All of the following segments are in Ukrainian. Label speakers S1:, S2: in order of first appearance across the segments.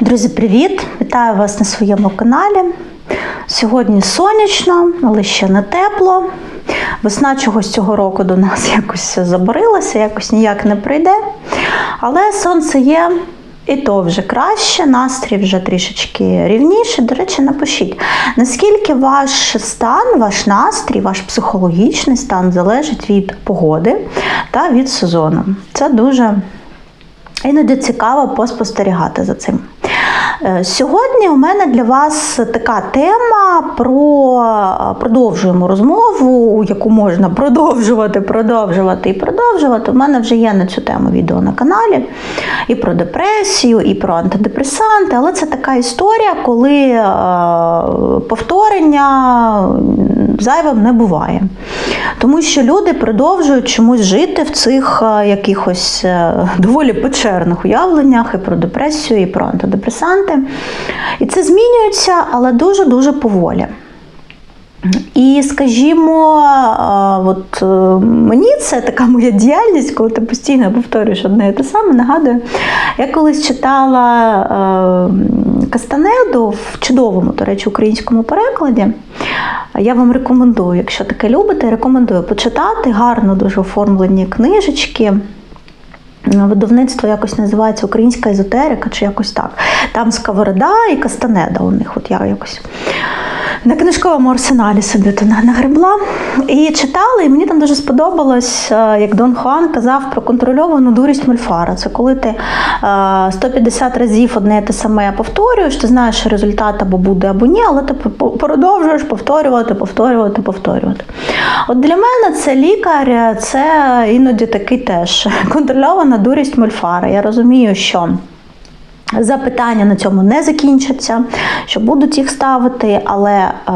S1: Друзі, привіт! Вітаю вас на своєму каналі. Сьогодні сонячно, але ще не тепло. Весна чогось цього року до нас якось заборилася, якось ніяк не прийде. Але сонце є, і то вже краще, настрій вже трішечки рівніше. До речі, напишіть, наскільки ваш стан, ваш настрій, ваш психологічний стан залежить від погоди та від сезону. Це дуже Іноді цікаво поспостерігати за цим. Е, Сьогодні у мене для вас така тема про продовжуємо розмову, яку можна продовжувати, продовжувати і продовжувати. У мене вже є на цю тему відео на каналі і про депресію, і про антидепресанти, але це така історія, коли е, повторення зайвим не буває. Тому що люди продовжують чомусь жити в цих е, якихось е, доволі печерних уявленнях і про депресію, і про антидепресанти. І це змінюється, але дуже-дуже поволі. І, скажімо, от е, мені це така моя діяльність, коли ти постійно повторюєш одне і те саме, нагадую, я колись читала е, Кастанеду в чудовому, до речі, українському перекладі. Я вам рекомендую, якщо таке любите, рекомендую почитати гарно дуже оформлені книжечки. Видавництво якось називається Українська езотерика чи якось так. Там сковорода і кастанеда у них. От я якось на книжковому арсеналі собі то нагребла. І читала, і мені там дуже сподобалось, е, як Дон Хуан казав про контрольовану дурість мольфара. Це коли ти е, 150 разів одне те саме повторюєш, ти знаєш, що результат або буде, або ні, але ти продовжуєш повторювати, повторювати, повторювати. От для мене це лікар, це іноді такий теж контрольована дурість мольфара. Я розумію, що. Запитання на цьому не закінчаться, що будуть їх ставити, але е,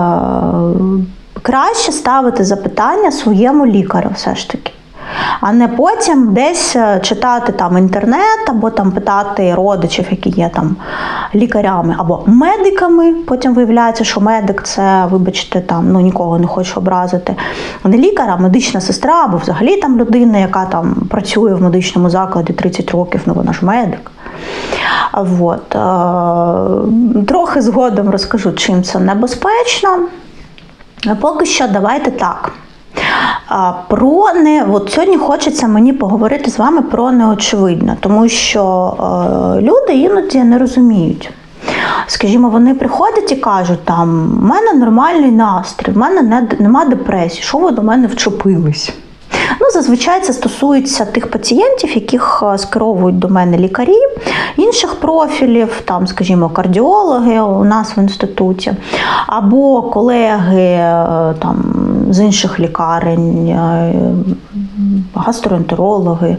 S1: краще ставити запитання своєму лікарю все ж таки. А не потім десь е, читати там інтернет, або там питати родичів, які є там лікарями або медиками. Потім виявляється, що медик це, вибачте, там ну нікого не хочу образити. Не лікар, а медична сестра, або взагалі там людина, яка там працює в медичному закладі 30 років, ну вона ж медик. От. е, Трохи згодом розкажу, чим це небезпечно. Поки що давайте так. Про не от сьогодні хочеться мені поговорити з вами про неочевидне, тому що е, люди іноді не розуміють. Скажімо, вони приходять і кажуть, там, в мене нормальний настрій, в мене не, нема депресії, що ви до мене вчепились? Ну, зазвичай це стосується тих пацієнтів, яких е, скеровують до мене лікарі інших профілів, там, скажімо, кардіологи у нас в інституті, або колеги е, там, з інших лікарень, е, гастроентерологи,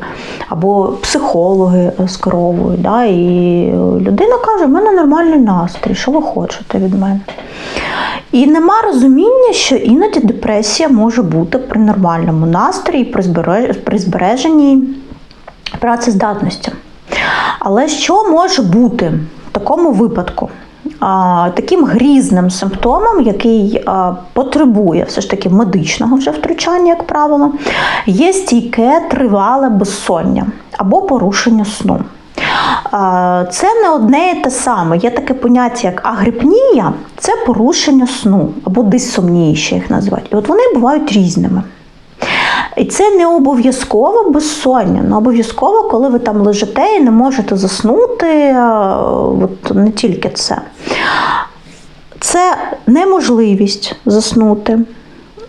S1: або психологи скеровують. Да? І людина каже: у мене нормальний настрій, що ви хочете від мене? І нема розуміння, що іноді депресія може бути при нормальному настрої, при збереж- при збереженні працездатності. Але що може бути в такому випадку? Таким грізним симптомом, який потребує все ж таки медичного вже втручання, як правило, є стійке тривале безсоння або порушення сну. Це не одне і те саме. Є таке поняття, як агрипнія це порушення сну або дисомнії, ще їх називають. І от вони бувають різними. І це не обов'язково безсоння, не обов'язково, коли ви там лежите і не можете заснути. От не тільки це. Це неможливість заснути.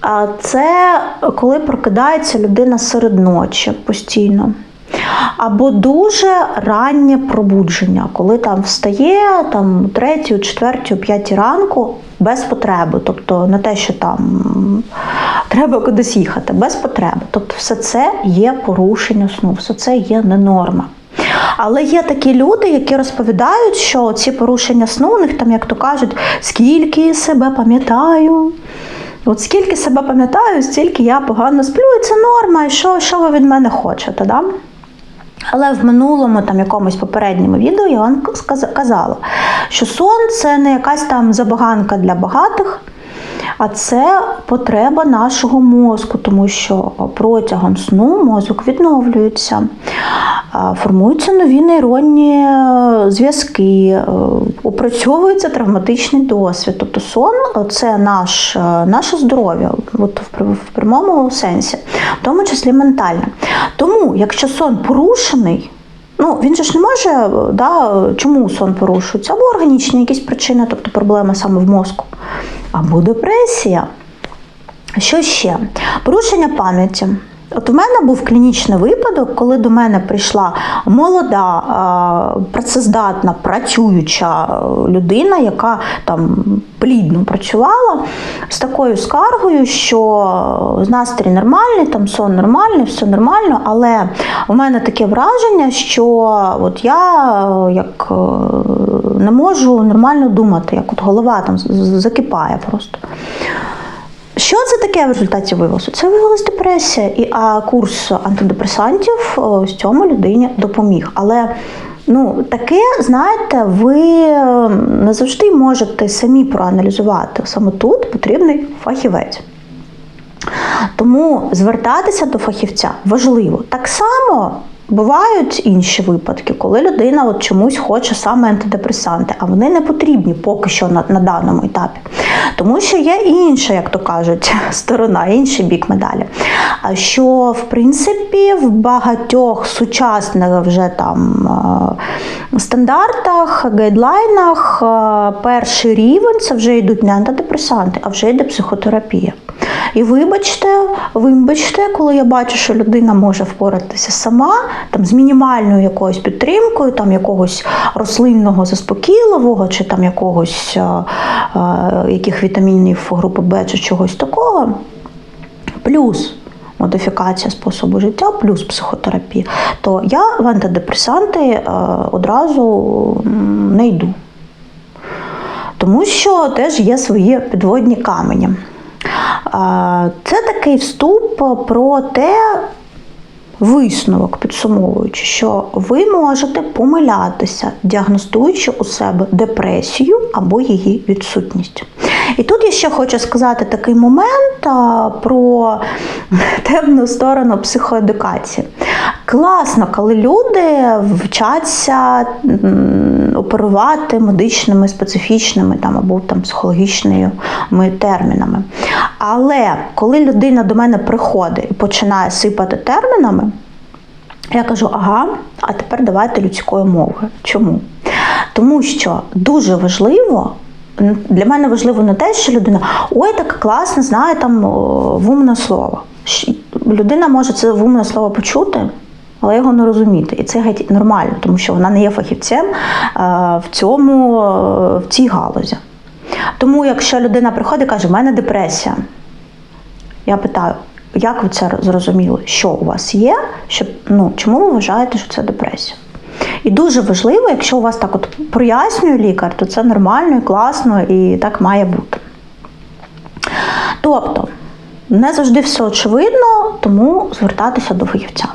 S1: А це коли прокидається людина серед ночі постійно. Або дуже раннє пробудження, коли там встає там, о 3, 4, 5 ранку без потреби. Тобто не те, що там треба кудись їхати, без потреби. Тобто, все це є порушення сну, все це є не норма. Але є такі люди, які розповідають, що ці порушення сну, у них там, як то кажуть, скільки себе пам'ятаю. От скільки себе пам'ятаю, стільки я погано сплю, і це норма, і що, що ви від мене хочете? Да? Але в минулому, там якомусь попередньому відео я вам сказала, казала, що сон це не якась там забаганка для багатих, А це потреба нашого мозку, тому що протягом сну мозок відновлюється, формуються нові нейронні е, зв'язки, е, опрацьовується травматичний досвід. Тобто сон це наш, е, наше здоров'я от в прямому сенсі, в тому числі ментальне. Тому, якщо сон порушений, Ну, він же ж не може, е, да, чому сон порушується? Або органічні якісь причини, тобто проблеми саме в мозку, або депресія. Що ще? Порушення пам'яті. От у мене був клінічний випадок, коли до мене прийшла молода, працездатна, працююча людина, яка там плідно працювала з такою скаргою, що настрій нормальний, там сон нормальний, все нормально, але у мене таке враження, що от я як не можу нормально думати, як от голова там закипає просто. Що це таке в результаті виявилося? Це виявилася депресія, і а курс антидепресантів о, з цьому людині допоміг. Але ну, таке, знаєте, ви е, не завжди можете самі проаналізувати. Саме тут потрібний фахівець. Тому звертатися до фахівця важливо. Так само бувають інші випадки, коли людина от чомусь хоче саме антидепресанти, а вони не потрібні поки що на, на даному етапі. Тому що є інша, як то кажуть, сторона, інший бік медалі. А Що в принципі в багатьох сучасних вже там е, стандартах, гайдлайнах е, перший рівень це вже йдуть не антидепресанти, а вже йде психотерапія. І вибачте, вибачте, коли я бачу, що людина може впоратися сама, там з мінімальною якоюсь підтримкою, там якогось рослинного заспокійливого, чи там якогось е, е, яких вітамінів групи Б чи чогось такого, плюс модифікація способу життя, плюс психотерапія, то я в антидепресанти е, одразу не йду. Тому що теж є свої підводні камені. А, Це такий вступ про те, висновок, підсумовуючи, що ви можете помилятися, діагностуючи у себе депресію або її відсутність. І тут я ще хочу сказати такий момент а, про темну сторону психоедукації. Класно, коли люди вчаться оперувати медичними специфічними там або там психологічними термінами. Але коли людина до мене приходить і починає сипати термінами, я кажу, ага, а тепер давайте людською мовою. Чому? Тому що дуже важливо. Для мене важливо не те, що людина ой, так класно, знає там вумне слово. Людина може це вумне слово почути, але його не розуміти. І це геть нормально, тому що вона не є фахівцем в цьому в цій галузі. Тому, якщо людина приходить і каже, в мене депресія, я питаю, як ви це зрозуміли? Що у вас є? Щоб, ну, чому ви вважаєте, що це депресія? І дуже важливо, якщо у вас так от прояснює лікар, то це нормально і класно, і так має бути. Тобто, не завжди все очевидно, тому звертатися до фахівця.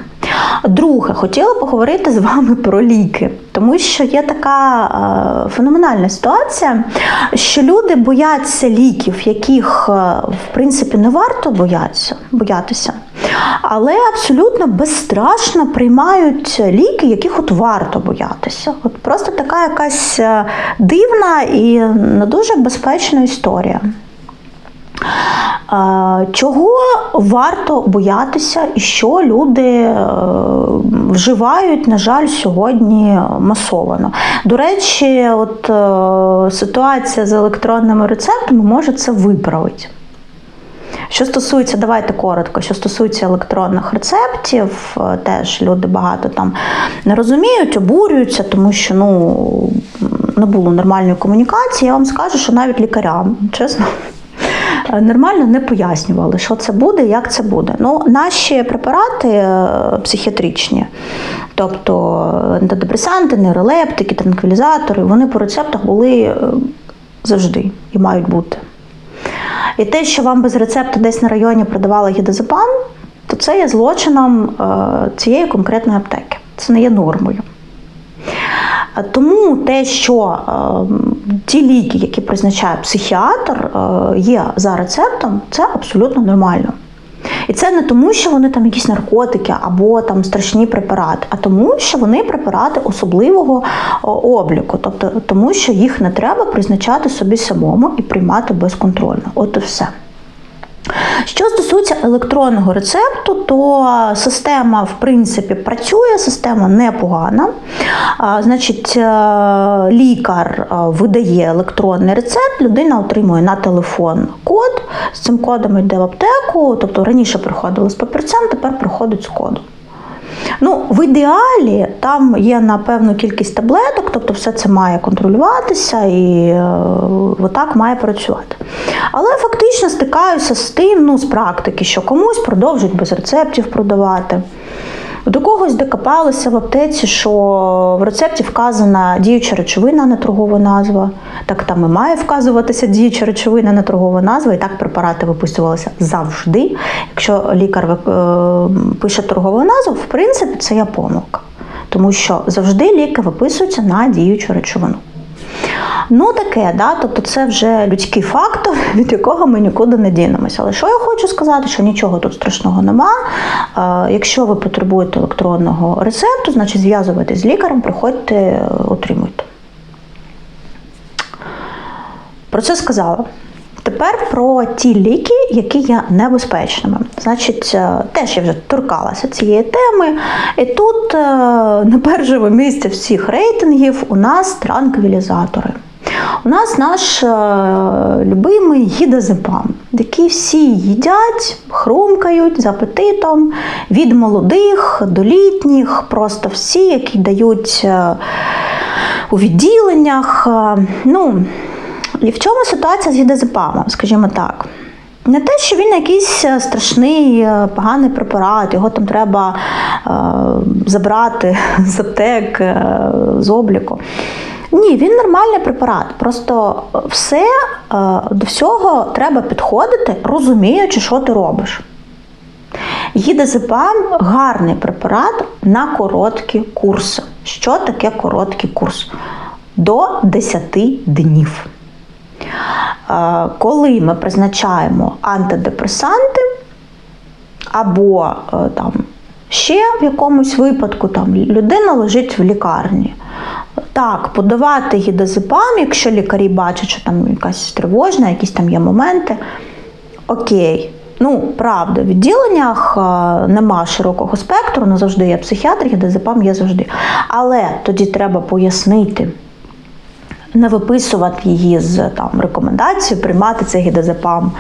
S1: Друге, хотіла поговорити з вами про ліки, тому що є така е, феноменальна ситуація, що люди бояться ліків, яких е, в принципі не варто боятися, боятися, але абсолютно безстрашно приймають ліки, яких от варто боятися. От просто така якась е, дивна і не дуже безпечна історія. Е, Чого варто боятися, і що люди е, вживають, на жаль, сьогодні масовано. До речі, от е, ситуація з електронними рецептами може це виправити. Що стосується, давайте коротко, що стосується електронних рецептів, теж люди багато там не розуміють, обурюються, тому що ну, не було нормальної комунікації. Я вам скажу, що навіть лікарям, чесно, нормально не пояснювали, що це буде, як це буде. Ну, наші препарати е, психіатричні, тобто антидепресанти, нейролептики, транквілізатори, вони по рецептах були е, завжди і мають бути. І те, що вам без рецепту десь на районі продавали гідозепам, то це є злочином е, цієї конкретної аптеки. Це не є нормою. А Тому те, що е, ті ліки, які призначає психіатр, е, є за рецептом, це абсолютно нормально. І це не тому, що вони там якісь наркотики або там страшні препарати, а тому, що вони препарати особливого обліку, тобто тому, що їх не треба призначати собі самому і приймати безконтрольно. От і все. Що стосується електронного рецепту, то система в принципі працює, система непогана. Значить, лікар видає електронний рецепт, людина отримує на телефон код. З цим кодом йде в аптеку, тобто раніше приходили з папірцем, тепер приходить з кодом. Ну, в ідеалі там є на певну кількість таблеток, тобто все це має контролюватися і е, отак має працювати. Але фактично стикаюся з тим, ну, з практики, що комусь продовжують без рецептів продавати. До когось докопалися в аптеці, що в рецепті вказана діюча речовина, на торгова назва. Так там і має вказуватися діюча речовина, на торгова назва, і так препарати виписувалися завжди. Якщо лікар е, пише торгову назву, в принципі, це є помилка. Тому що завжди ліки виписуються на діючу речовину. Ну, таке, да? тобто це вже людський фактор, від якого ми нікуди не дінемося. Але що я хочу сказати, що нічого тут страшного нема. Якщо ви потребуєте електронного рецепту, значить зв'язуйтесь з лікарем, приходьте, е, отримуйте. Про це сказала. Тепер про ті ліки, які є небезпечними. Значить, е, теж я вже торкалася цієї теми. І тут е, на першому місці всіх рейтингів у нас транквілізатори. У нас наш е, любимий гідозепам, який всі їдять, хрумкають з апетитом від молодих до літніх, просто всі, які дають е, у відділеннях. Е, ну, і в чому ситуація з гідозепамом, скажімо так? Не те, що він якийсь е, страшний, е, поганий препарат, його там треба е, забрати з аптек, е, з обліку. Ні, він нормальний препарат. Просто все е, до всього треба підходити, розуміючи, що ти робиш. Гідозепам гарний препарат на короткі курси. Що таке короткий курс? До 10 днів. Е, Коли ми призначаємо антидепресанти або е, там ще в якомусь випадку там людина лежить в лікарні. Так, подавати гідозепам, якщо лікарі бачать, що там якась тривожна, якісь там є моменти. Окей. Ну, правда, в відділеннях е, нема широкого спектру, не завжди є психіатр, гідозепам є завжди. Але тоді треба пояснити, не виписувати її з там, рекомендацією, приймати цей гідозепам,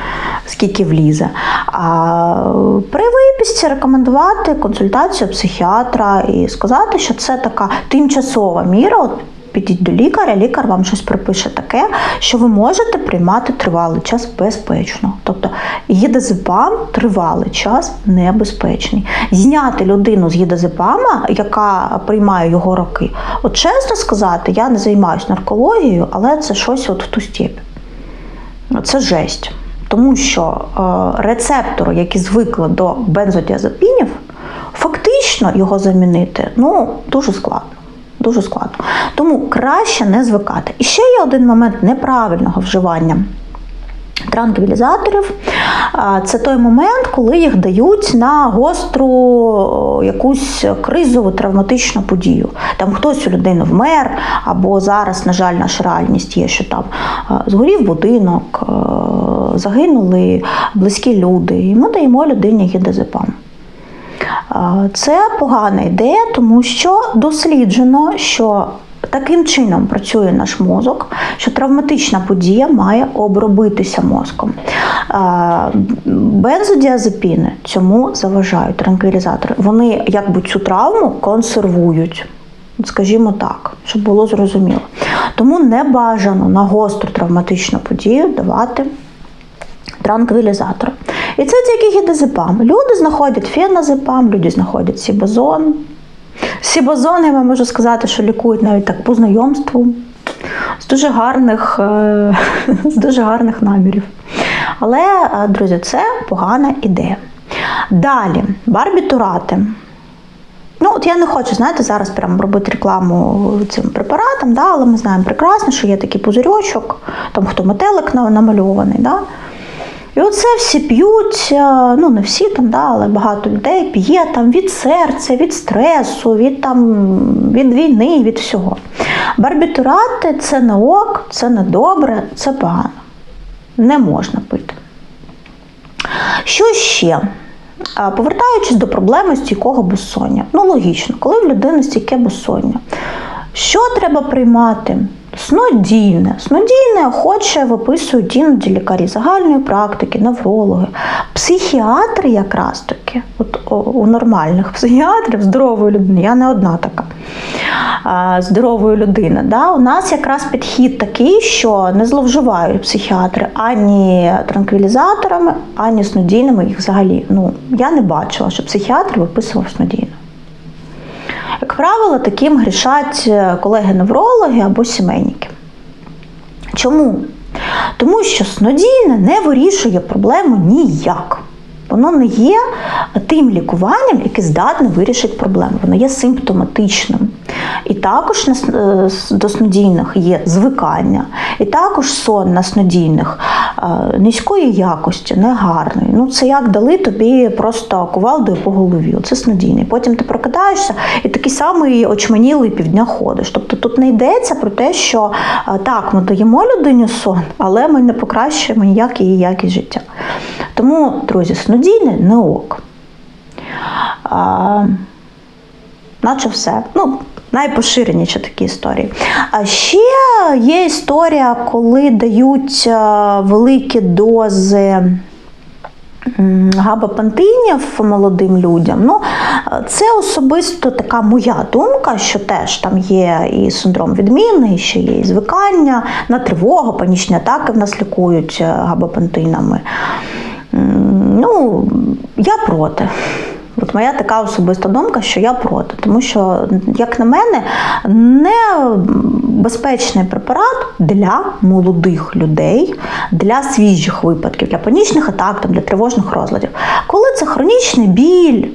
S1: скільки влізе. А при виписці рекомендувати консультацію психіатра і сказати, що це така тимчасова міра. От Підіть до лікаря, лікар вам щось припише таке, що ви можете приймати тривалий час безпечно. Тобто гідозепам тривалий час небезпечний. Зняти людину з гідозепама, яка приймає його роки, от чесно сказати, я не займаюся наркологією, але це щось от в ту степь. Це жесть. Тому що е, рецептори, які звикли до бензодіазепінів, фактично його замінити ну, дуже складно. Дуже складно. Тому краще не звикати. І ще є один момент неправильного вживання. Транквілізаторів це той момент, коли їх дають на гостру якусь кризову травматичну подію. Там хтось у людини вмер, або зараз, на жаль, наша реальність є, що там згорів будинок, загинули близькі люди, і ми даємо людині гідозепам. Це погана ідея, тому що досліджено, що таким чином працює наш мозок, що травматична подія має обробитися мозком. Бензодіазепіни цьому заважають транквілізатори. Вони якби цю травму консервують. Скажімо так, щоб було зрозуміло. Тому не бажано на гостру травматичну подію давати транквілізатор. І це тільки гідозепам. Люди знаходять феназепам, люди знаходять сібазон. Сібазон, я вам можу сказати, що лікують навіть так по знайомству, з дуже гарних, е, з дуже гарних намірів. Але, е, друзі, це погана ідея. Далі, барбітурати. Ну, от я не хочу, знаєте, зараз прям робити рекламу цим препаратам, да, але ми знаємо прекрасно, що є такий пузирьочок, там хто метелик намальований. Да. І оце всі п'ють, е, ну не всі там, да, але багато людей п'є там від серця, від стресу, від, там, від війни, від всього. Барбітурати це не ок, це не добре, це погано. Не можна пити. Що ще? Повертаючись до проблеми стійкого безсоння. Ну, логічно, коли в людини стійке безсоння, що треба приймати? Снодійне. Снодійне охоче виписують іноді лікарі загальної практики, неврологи, психіатри якраз таки. От у нормальних психіатрів, здорової людини, я не одна така здорової людини. Да? У нас якраз підхід такий, що не зловживають психіатри ані транквілізаторами, ані снодійними їх взагалі. Ну, я не бачила, що психіатр виписував снодійне. Як правило, таким грішать е, колеги-неврологи або сімейники. Чому? Тому що снодійне не вирішує проблему ніяк. Воно не є тим лікуванням, яке здатне вирішити проблему. Воно є симптоматичним. І також е, до снодійних є звикання, і також сон на снодійних е, низької якості, негарний. Ну, це як дали тобі просто кувалдою по голові. Це снодійний. Потім ти прокидаєшся і такий самий очманілий півдня ходиш. Тобто тут не йдеться про те, що е, так, ми даємо людині сон, але ми не покращуємо ніяк її якість життя. Тому, друзі, снодійне не ок. А, наче все. Ну, найпоширеніші такі історії. А ще є історія, коли дають е, великі дози. м, Габапантинів молодим людям. Ну, це особисто така моя думка, що теж там є і синдром відміни, і ще є і звикання на тривогу, панічні атаки в нас лікують е, габапантинами. М, Ну, я проти. От моя така особиста думка, що я проти, тому що, як на мене, небезпечний препарат для молодих людей, для свіжих випадків, для панічних атак, для тривожних розладів. Коли це хронічний біль,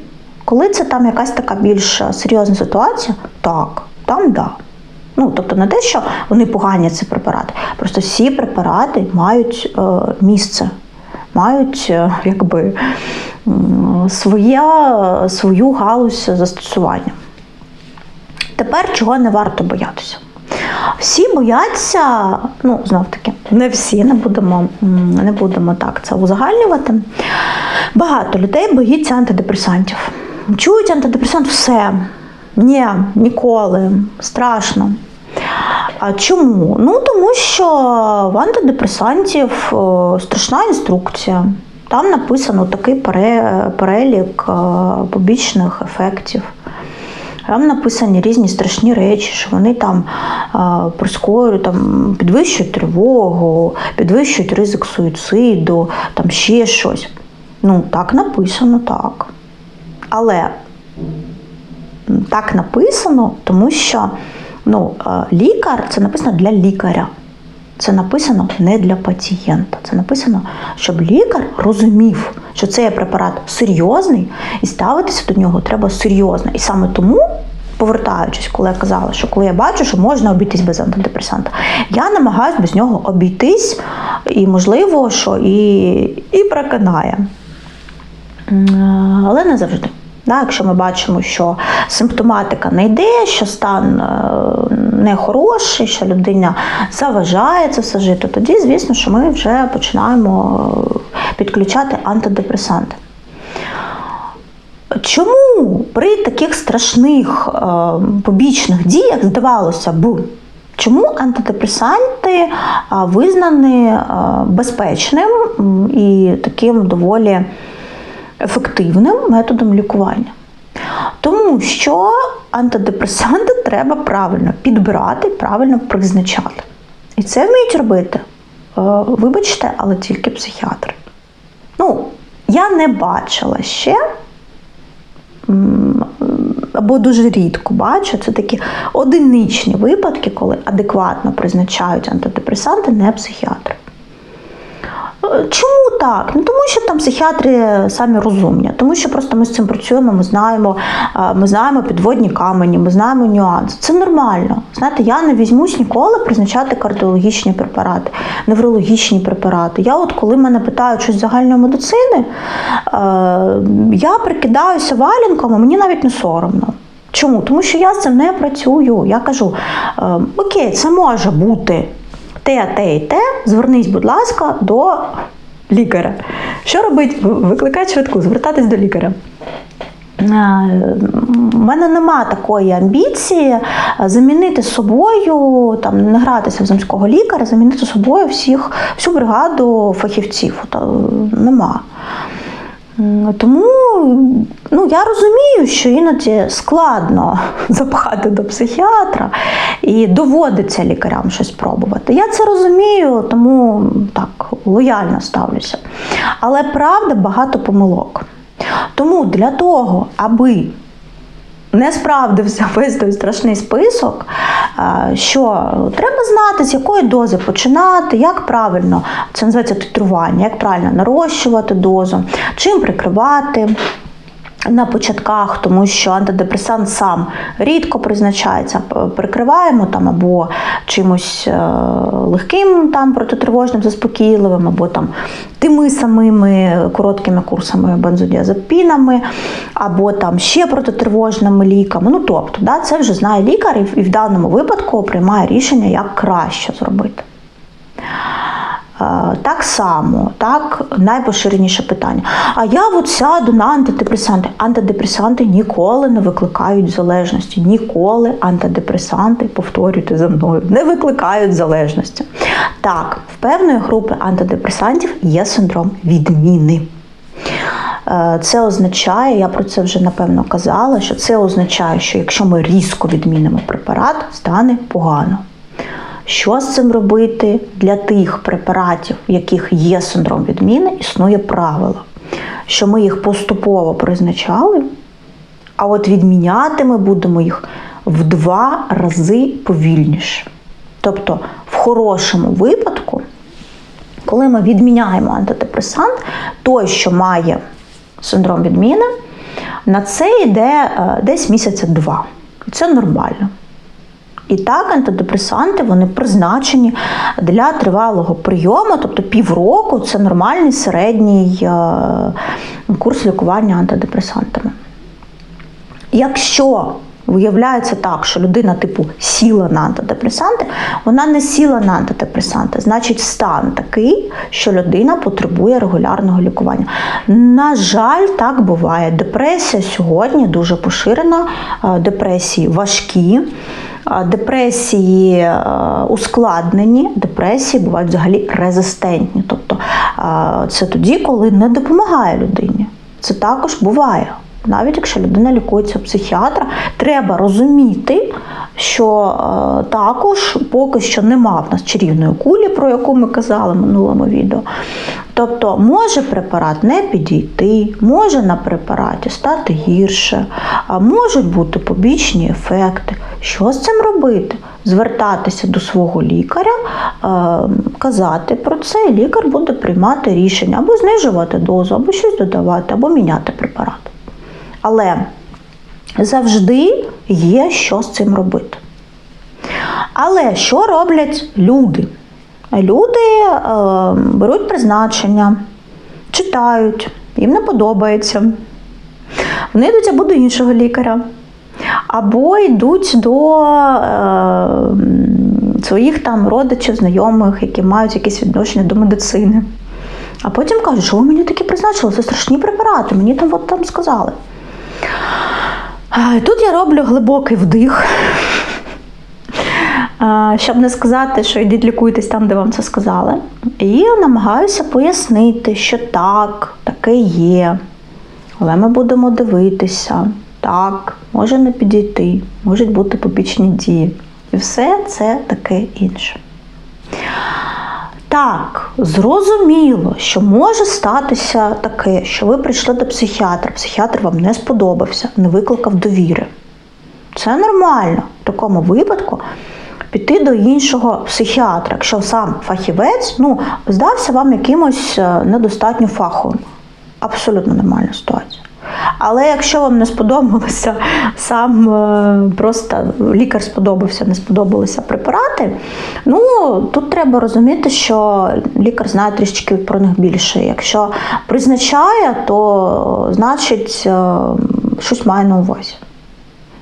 S1: коли це там якась така більш серйозна ситуація, так, там да. Ну, тобто не те, що вони погані ці препарати, просто всі препарати мають е, місце, мають е, якби своя, свою галузь застосування. Тепер чого не варто боятися? Всі бояться, ну знов таки, не всі, не будемо, не будемо так це узагальнювати. Багато людей боїться антидепресантів. Чують антидепресант все. Ні, ніколи, страшно. А чому? Ну тому що в антидепресантів е, страшна інструкція. Там написано такий перелік е, побічних ефектів. Там написані різні страшні речі, що вони там а, прискорюють, там, підвищують тривогу, підвищують ризик суїциду, там ще щось. Ну, так написано, так. Але так написано, тому що ну, е, лікар це написано для лікаря. Це написано не для пацієнта. Це написано, щоб лікар розумів, що цей препарат серйозний, і ставитися до нього треба серйозно. І саме тому, повертаючись, коли я казала, що коли я бачу, що можна обійтись без антидепресанта, я намагаюся без нього обійтись, і можливо, що і, і проканає. Але не завжди. Да, якщо ми бачимо, що симптоматика не йде, що стан е, нехороший, що людина заважає це все жити, тоді, звісно, що ми вже починаємо е, підключати антидепресанти. Чому при таких страшних е, побічних діях здавалося б, чому антидепресанти визнані безпечним і таким доволі ефективним методом лікування? Тому що антидепресанти треба правильно підбирати, правильно призначати. І це вміють робити, е, вибачте, але тільки психіатри. Ну, я не бачила ще, або дуже рідко бачу, це такі одиничні випадки, коли адекватно призначають антидепресанти, не психіатри. Е, Чому так? Ну тому що там психіатри самі розумні, тому що просто ми з цим працюємо, ми знаємо, ми знаємо підводні камені, ми знаємо нюанси. Це нормально. Знаєте, я не візьмусь ніколи призначати кардіологічні препарати, неврологічні препарати. Я, от коли мене питають щось загальної медицини, е, я прикидаюся валінком, і мені навіть не соромно. Чому? Тому що я з цим не працюю. Я кажу: е, окей, це може бути те, те і те. Звернись, будь ласка, до лікаря. Що робить? Викликати швидку, звертатись до лікаря. У мене нема такої амбіції замінити собою, там не гратися в земського лікаря, замінити собою всіх, всю бригаду фахівців. Та, нема. Тому ну, я розумію, що іноді складно запхати до психіатра і доводиться лікарям щось пробувати. Я це розумію, тому так лояльно ставлюся. Але правда багато помилок. Тому для того, аби не справдився весь той страшний список, е, що треба знати, з якої дози починати, як правильно, це називається титрування, як правильно нарощувати дозу, чим прикривати. На початках, тому що антидепресант сам рідко призначається, прикриваємо там або чимось е, легким там протитривожним, заспокійливим, або там тими самими короткими курсами бензодіазепінами, або там ще протитривожними ліками. Ну тобто, да, це вже знає лікар і в даному випадку приймає рішення, як краще зробити. Е, Так само, так, найпоширеніше питання. А я от сяду на антидепресанти. Антидепресанти ніколи не викликають залежності. Ніколи антидепресанти, повторюйте за мною, не викликають залежності. Так, в певної групи антидепресантів є синдром відміни. Е, Це означає, я про це вже напевно казала, що це означає, що якщо ми різко відмінимо препарат, стане погано. Що з цим робити для тих препаратів, в яких є синдром відміни, існує правило, що ми їх поступово призначали, а от відміняти ми будемо їх в два рази повільніше. Тобто, в хорошому випадку, коли ми відміняємо антидепресант, той, що має синдром відміни, на це йде е, десь місяця два. І це нормально. І так, антидепресанти вони призначені для тривалого прийому, тобто півроку це нормальний середній е, курс лікування антидепресантами. Якщо виявляється так, що людина типу сіла на антидепресанти, вона не сіла на антидепресанти, значить стан такий, що людина потребує регулярного лікування. На жаль, так буває. Депресія сьогодні дуже поширена, е, депресії важкі. Депресії е, ускладнені, депресії бувають взагалі резистентні. Тобто е, це тоді, коли не допомагає людині. Це також буває. Навіть якщо людина лікується у психіатра, треба розуміти, що е, також поки що нема в нас чарівної кулі, про яку ми казали в минулому відео. Тобто може препарат не підійти, може на препараті стати гірше, а можуть бути побічні ефекти. Що з цим робити? Звертатися до свого лікаря, е, казати про це, і лікар буде приймати рішення або знижувати дозу, або щось додавати, або міняти препарат. Але завжди є що з цим робити. Але що роблять люди? Люди е, беруть призначення, читають, їм не подобається. Вони йдуть або до іншого лікаря, або йдуть до е, своїх там родичів, знайомих, які мають якісь відношення до медицини. А потім кажуть, що ви мені такі призначили, це страшні препарати, мені там от там сказали. Тут я роблю глибокий вдих, щоб не сказати, що йдіть лікуйтесь там, де вам це сказали. І намагаюся пояснити, що так, таке є. Але ми будемо дивитися. Так, може не підійти, можуть бути побічні дії. І все це таке інше. Так, зрозуміло, що може статися таке, що ви прийшли до психіатра, психіатр вам не сподобався, не викликав довіри. Це нормально. В такому випадку піти до іншого психіатра, якщо сам фахівець ну, здався вам якимось е, недостатньо фаховим. Абсолютно нормальна ситуація. Але якщо вам не сподобалося сам е, просто лікар сподобався, не сподобалися препарати, ну тут треба розуміти, що лікар знає трішечки про них більше. Якщо призначає, то значить е, щось має на увазі.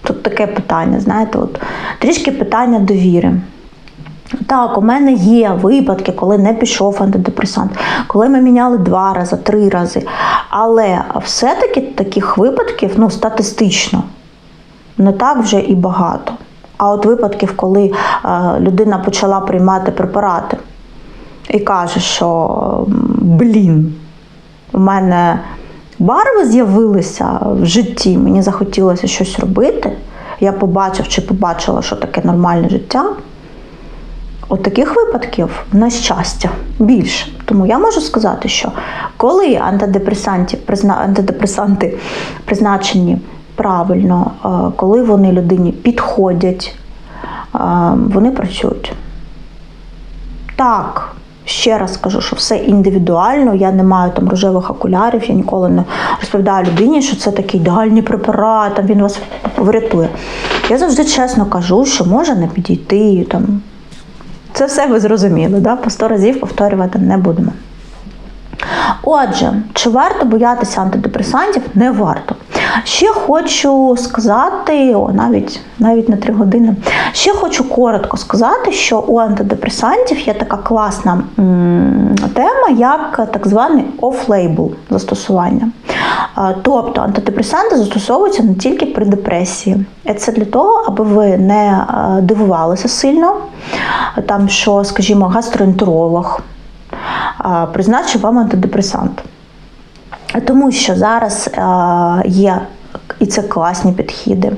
S1: Тут таке питання, знаєте, от трішки питання довіри. Так, у мене є випадки, коли не пішов антидепресант, коли ми міняли два рази, три рази. Але все-таки таких випадків, ну, статистично, не так вже і багато. А от випадків, коли е, людина почала приймати препарати і каже, що блін, у мене барви з'явилися в житті, мені захотілося щось робити. Я побачив чи побачила, що таке нормальне життя. От таких випадків, на щастя, більше. Тому я можу сказати, що коли антидепресанти, антидепресанти призначені правильно, е, коли вони людині підходять, е, вони працюють. Так, ще раз скажу, що все індивідуально, я не маю там рожевих окулярів, я ніколи не розповідаю людині, що це такий ідеальний препарат, там він вас врятує. Я завжди чесно кажу, що може не підійти. там, це все ви зрозуміли, да? по сто разів повторювати не будемо. Отже, чи варто боятися антидепресантів? Не варто. Ще хочу сказати, о, навіть навіть на три години. Ще хочу коротко сказати, що у антидепресантів є така класна м, тема, як так званий оф-лейбл застосування. Тобто антидепресанти застосовуються не тільки при депресії. Це для того, аби ви не дивувалися сильно, там, що, скажімо, гастроентеролог призначив вам антидепресант. Тому що зараз є і це класні підходи,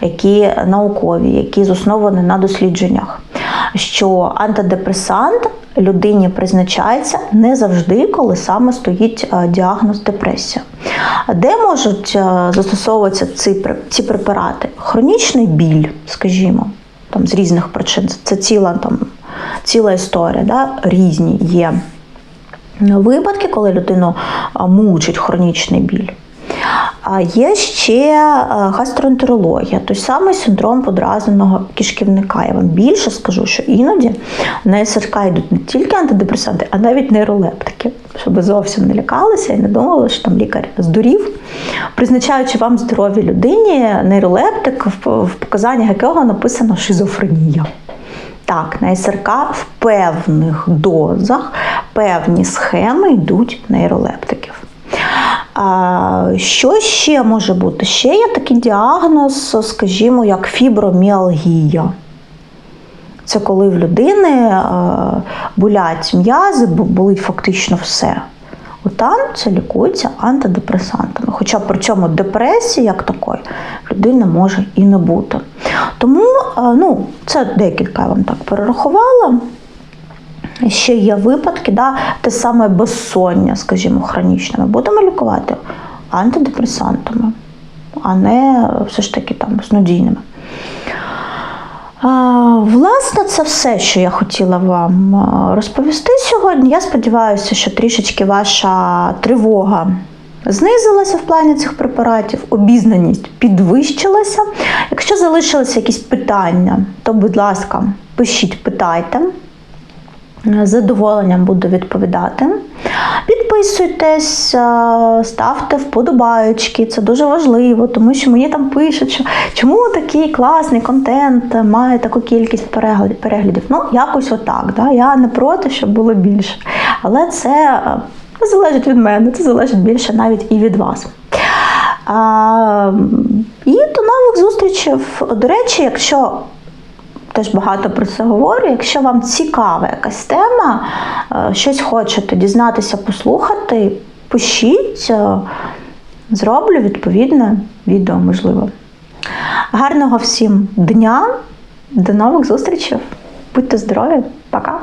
S1: які наукові, які засновані на дослідженнях, що антидепресант людині призначається не завжди, коли саме стоїть діагноз депресія. Де можуть застосовуватися ці ці препарати? Хронічний біль, скажімо, там з різних причин. Це ціла там ціла історія, да? різні є випадки, коли людину мучить хронічний біль. А є ще гастроентерологія, той самий синдром подразненого кишківника. Я вам більше скажу, що іноді на СРК йдуть не тільки антидепресанти, а навіть нейролептики, щоб ви зовсім не лякалися і не думали, що там лікар здурів, призначаючи вам здоровій людині нейролептик, в показаннях якого написано шизофренія. Так, на СРК в певних дозах певні схеми йдуть нейролептиків. Що ще може бути? Ще є такий діагноз, скажімо, як фіброміалгія. Це коли в людини болять м'язи, болить фактично все. Там це лікується антидепресантами. Хоча при цьому депресії, як такої, людини може і не бути. Тому ну, це декілька я вам так перерахувала. Ще є випадки, да, те саме безсоння, скажімо, хронічне. Ми будемо лікувати антидепресантами, а не все ж таки там снодійними. Власне, це все, що я хотіла вам розповісти сьогодні. Я сподіваюся, що трішечки ваша тривога знизилася в плані цих препаратів, обізнаність підвищилася. Якщо залишилися якісь питання, то, будь ласка, пишіть, питайте. З задоволенням буду відповідати. Підписуйтесь, ставте вподобаючки, це дуже важливо, тому що мені там пишуть, що чому такий класний контент має таку кількість переглядів. Ну, якось отак. Да? Я не проти, щоб було більше. Але це не залежить від мене, це залежить більше навіть і від вас. А, І до нових зустрічей. До речі, якщо теж багато про це говорю. Якщо вам цікава якась тема, е, щось хочете дізнатися, послухати, пишіть, е, зроблю відповідне відео, можливо. Гарного всім дня, до нових зустрічей. Будьте здорові, пока!